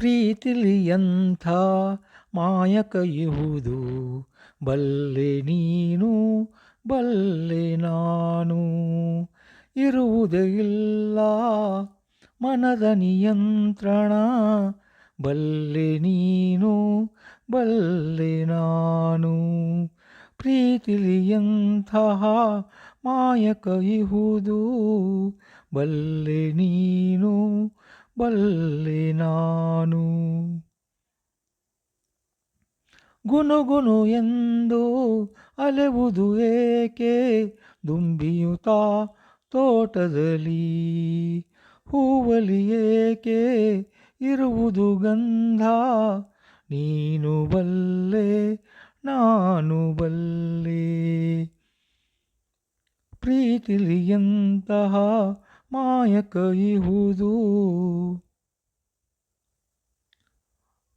ಪ್ರೀತಿಲಿ ಎಂಥ ಮಾಯಕ ಇಹುದು ಬಲ್ಲೆ ನೀನು, ಬಲ್ಲೆ ನಾನು. ಇರುವುದೇ ಇಲ್ಲ, ಮನದ ನಿಯಂತ್ರಣ. ಬಲ್ಲೆ ನೀನು, ಬಲ್ಲೆ ನಾನು. ಪ್ರೀತಿಲಿ ಎಂತಹ ಮಾಯಕ ಇಹುದು ಬಲ್ಲೆ ನೀನು ಬಲ್ಲೆ ನಾನು. ಗುನುಗುನು ಎಂದು ಅಲೆವುದು ಏಕೆ? ದುಂಬಿಯುತ ತೋಟದಲ್ಲಿ ಹೂವಲಿ ಏಕೆ? ಇರುವುದು ಗಂಧ. ನೀನು ಬಲ್ಲೆ, ನಾನು ಬಲ್ಲೆ. ಪ್ರೀತಿಲಿ ಎಂತಹ ಮಾಯಕ ಇಹುದು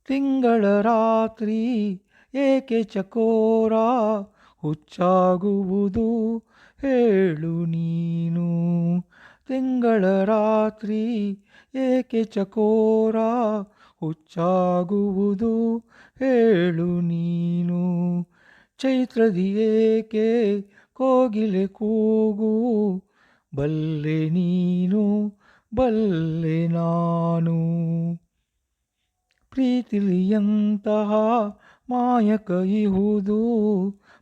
ತಿಂಗಳ ರಾತ್ರಿ ಏಕೆ ಚಕೋರ ಹುಚ್ಚಾಗುವುದು ಹೇಳು ನೀನು. ತಿಂಗಳ ರಾತ್ರಿ ಏಕೆ ಚಕೋರ ಹುಚ್ಚಾಗುವುದು ಹೇಳು ನೀನು. ಚೈತ್ರದಿ ಏಕೆ ಕೋಗಿಲೆ ಕೂಗು ಬಲ್ಲೆ ನೀನು, ಬಲ್ಲೆ ನಾನು. ಪ್ರೀತಿಲಿ ಎಂತಹ ಮಾಯಕ ಇಹುದು,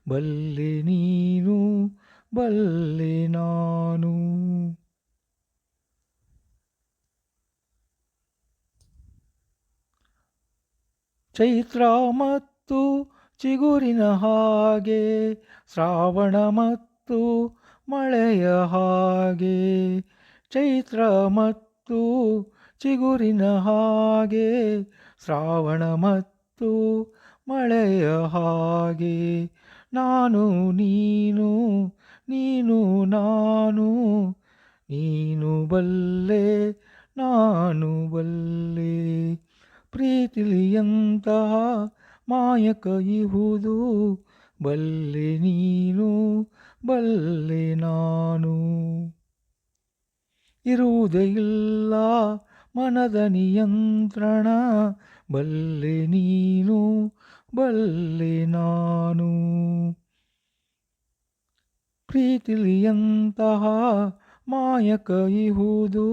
ಬಲ್ಲೆ ನೀನು, ಬಲ್ಲೆ ನಾನು. ಚೈತ್ರ ಮತ್ತು ಚಿಗುರಿನ ಹಾಗೆ, ಶ್ರಾವಣ ಮತ್ತು ಮಳೆಯ ಹಾಗೆ, ಚೈತ್ರ ಮತ್ತು ಚಿಗುರಿನ ಹಾಗೆ, ಶ್ರಾವಣ ಮತ್ತು ಮಳೆಯ ಹಾಗೆ, ನಾನು, ನೀನು ನೀನು, ನಾನು, ನೀನು ಬಲ್ಲೆ, ನಾನು ಬಲ್ಲೆ. ಪ್ರೀತಿಲಿಯಂತಹ ಮಾಯಕ ಇಹುದು, ಬಲ್ಲೆ ನೀನು ಬಲ್ಲೆ ನಾನು. ಇರುವುದಿಲ್ಲ ಮನದ ನಿಯಂತ್ರಣ. ಬಲ್ಲೆ ನೀನು ಬಲ್ಲೆ ನಾನು. ಪ್ರೀತಿಲಿಯಂತಹ ಮಾಯಕ ಇಹುದು